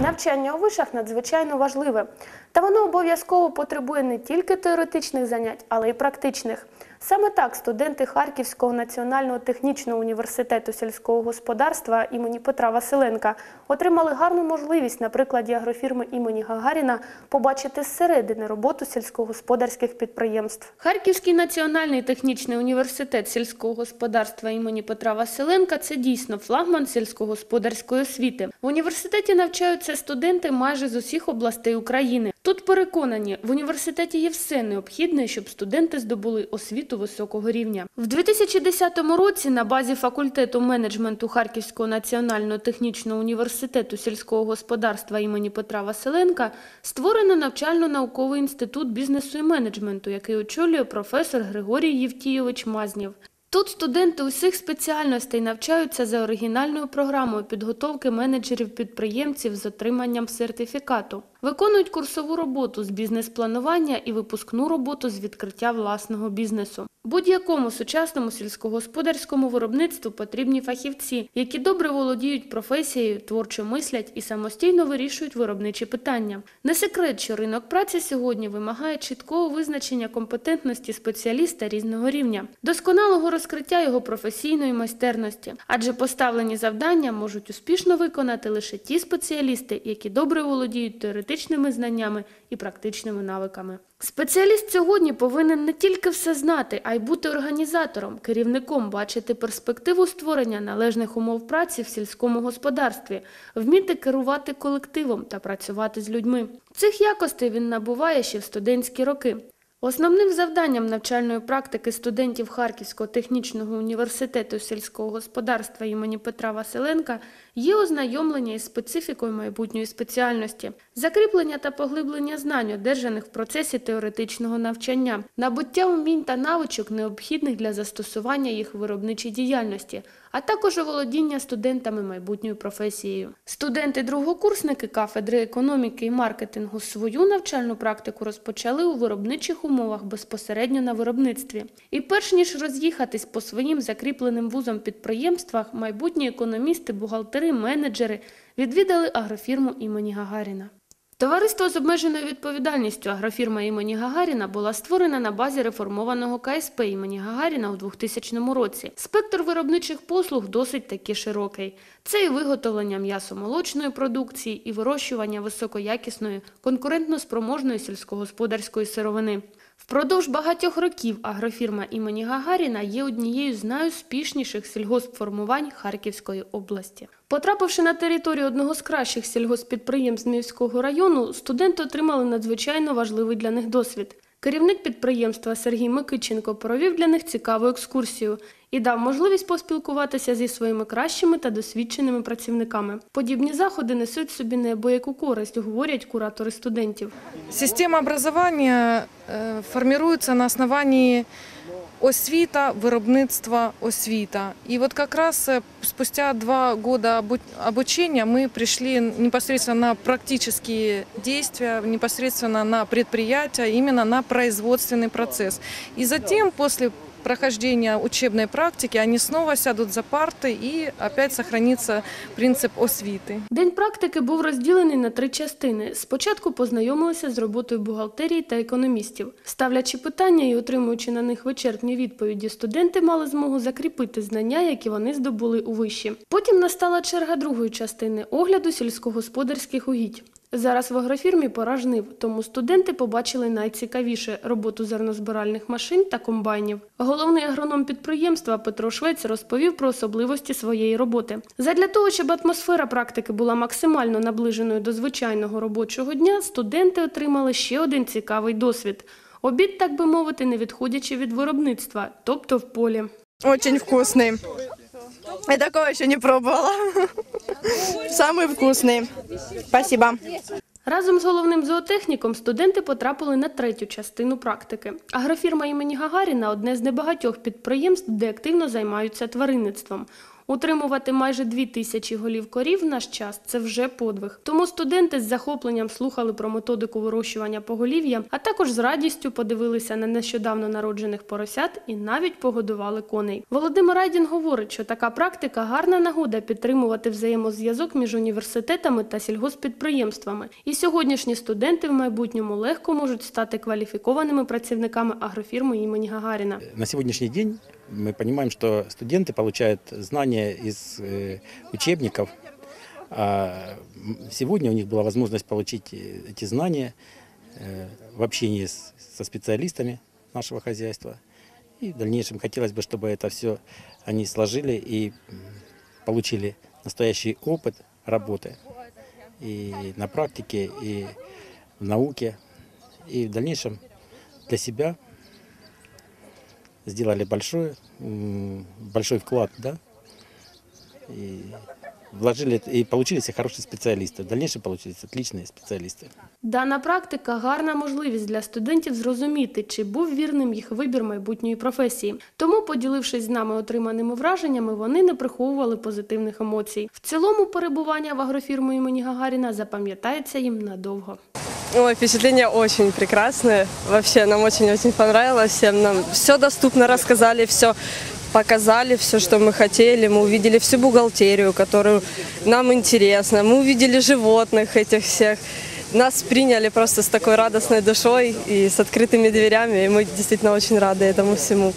Навчання у вишах надзвичайно важливе, та воно обов'язково потребує не тільки теоретичних занять, але й практичних. Саме так студенти Харківського національного технічного університету сільського господарства імені Петра Василенка отримали гарну можливість на прикладі агрофірми імені Гагаріна побачити зсередини роботу сільськогосподарських підприємств. Харківський національний технічний університет сільського господарства імені Петра Василенка це дійсно флагман сільськогосподарської освіти. В університеті навчаються студенти майже з усіх областей України. Тут переконані, в університеті є все необхідне, щоб студенти здобули освіту високого рівня. В 2010 році на базі факультету менеджменту Харківського національного технічного університету сільського господарства імені Петра Василенка створено навчально-науковий інститут бізнесу і менеджменту, який очолює професор Григорій Євтійович Мазнєв. Тут студенти усіх спеціальностей навчаються за оригінальною програмою підготовки менеджерів-підприємців з отриманням сертифікату, виконують курсову роботу з бізнес-планування і випускну роботу з відкриття власного бізнесу. Будь-якому сучасному сільськогосподарському виробництву потрібні фахівці, які добре володіють професією, творчо мислять і самостійно вирішують виробничі питання. Не секрет, що ринок праці сьогодні вимагає чіткого визначення компетентності спеціаліста різного рівня, досконалого розкриття його професійної майстерності, адже поставлені завдання можуть успішно виконати лише ті спеціалісти, які добре володіють теоретичними знаннями і практичними навиками. Спеціаліст сьогодні повинен не тільки все знати, а й бути організатором, керівником, бачити перспективу створення належних умов праці в сільському господарстві, вміти керувати колективом та працювати з людьми. Цих якостей він набуває ще в студентські роки. Основним завданням навчальної практики студентів Харківського технічного університету сільського господарства імені Петра Василенка є ознайомлення із специфікою майбутньої спеціальності, закріплення та поглиблення знань, одержаних в процесі теоретичного навчання, набуття умінь та навичок, необхідних для застосування їх в виробничій діяльності, а також оволодіння студентами майбутньою професією. Студенти-другокурсники кафедри економіки і маркетингу свою навчальну практику розпочали у виробничих умовах безпосередньо на виробництві. І перш ніж роз'їхатись по своїм закріпленим вузом підприємствах, майбутні економісти, бухгалтери, менеджери відвідали агрофірму імені Гагаріна. Товариство з обмеженою відповідальністю агрофірма імені Гагаріна була створена на базі реформованого КСП імені Гагаріна у 2000 році. Спектр виробничих послуг досить таки широкий. Це і виготовлення м'ясомолочної продукції, і вирощування високоякісної, конкурентноспроможної сільськогосподарської сировини. Впродовж багатьох років агрофірма імені Гагаріна є однією з найуспішніших сільгоспформувань Харківської області. Потрапивши на територію одного з кращих сільгоспідприємств Мівського району, студенти отримали надзвичайно важливий для них досвід. Керівник підприємства Сергій Микиченко провів для них цікаву екскурсію і дав можливість поспілкуватися зі своїми кращими та досвідченими працівниками. Подібні заходи несуть собі неабияку користь, говорять куратори студентів. Система образования э, формируется на основании освіта, виробництва освіта. И вот как раз э, спустя два года обу- обучения мы пришли непосредственно на практические действия, непосредственно на предприятия, именно на производственный процесс. И затем, после прохождения учебной практики, они снова сядут за парты и опять сохранится принцип освіти. День практики був розділений на три частини. Спочатку познайомилися з роботою бухгалтерії та економістів. Ставлячи питання і отримуючи на них вичерпні відповіді, студенти мали змогу закріпити знання, які вони здобули у виші. Потім настала черга другої частини огляду сільськогосподарських угідь. Зараз в агрофірмі пора жнив, тому студенти побачили найцікавіше роботу зернозбиральних машин та комбайнів. Головний агроном підприємства Петро Швець розповів про особливості своєї роботи. Задля того, щоб атмосфера практики була максимально наближеною до звичайного робочого дня, студенти отримали ще один цікавий досвід. Обід, так би мовити, не відходячи від виробництва, тобто в полі. Очень вкусный. Я такого еще не пробовала. Самый вкусный. Спасибо. Разом з головним зоотехніком студенти потрапили на третю частину практики. Агрофірма імені Гагаріна одне з небагатьох підприємств, де активно займаються тваринництвом. Утримувати майже дві тисячі голів корів в наш час це вже подвиг. Тому студенти з захопленням слухали про методику вирощування поголів'я, а також з радістю подивилися на нещодавно народжених поросят і навіть погодували коней. Володимир Айдін говорить, що така практика гарна нагода підтримувати взаємозв'язок між університетами та сільгоспідприємствами. І сьогоднішні студенти в майбутньому легко можуть стати кваліфікованими працівниками агрофірми імені Гагаріна. На сегодняшний день мы понимаем, что студенты получают знания из э, учебников. А сегодня у них была возможность получить э, эти знания э, в общении со специалистами нашего хозяйства. И в дальнейшем хотелось бы, чтобы это все они сложили и получили настоящий опыт работы и на практике, и в науке, и в дальнейшем для себя сделали большой, м, большой вклад, да, и вложили и получились хорошие специалисты. В дальнейшем получились отличные специалисты. Дана практика гарна можливість для студентів зрозуміти, чи був вірним їх вибір майбутньої професії. Тому, поділившись з нами отриманими враженнями, вони не приховували позитивних емоцій. В цілому перебування в агрофірмі імені Гагаріна запам'ятається їм надовго. Ой, впечатление очень прекрасное. Вообще нам очень-очень понравилось. Всем нам все доступно рассказали, все показали, все, что мы хотели. Мы увидели всю бухгалтерию, которую нам интересно. Мы увидели животных этих всех. Нас приняли просто с такой радостной душой и с открытыми дверями. И мы действительно очень рады этому всему.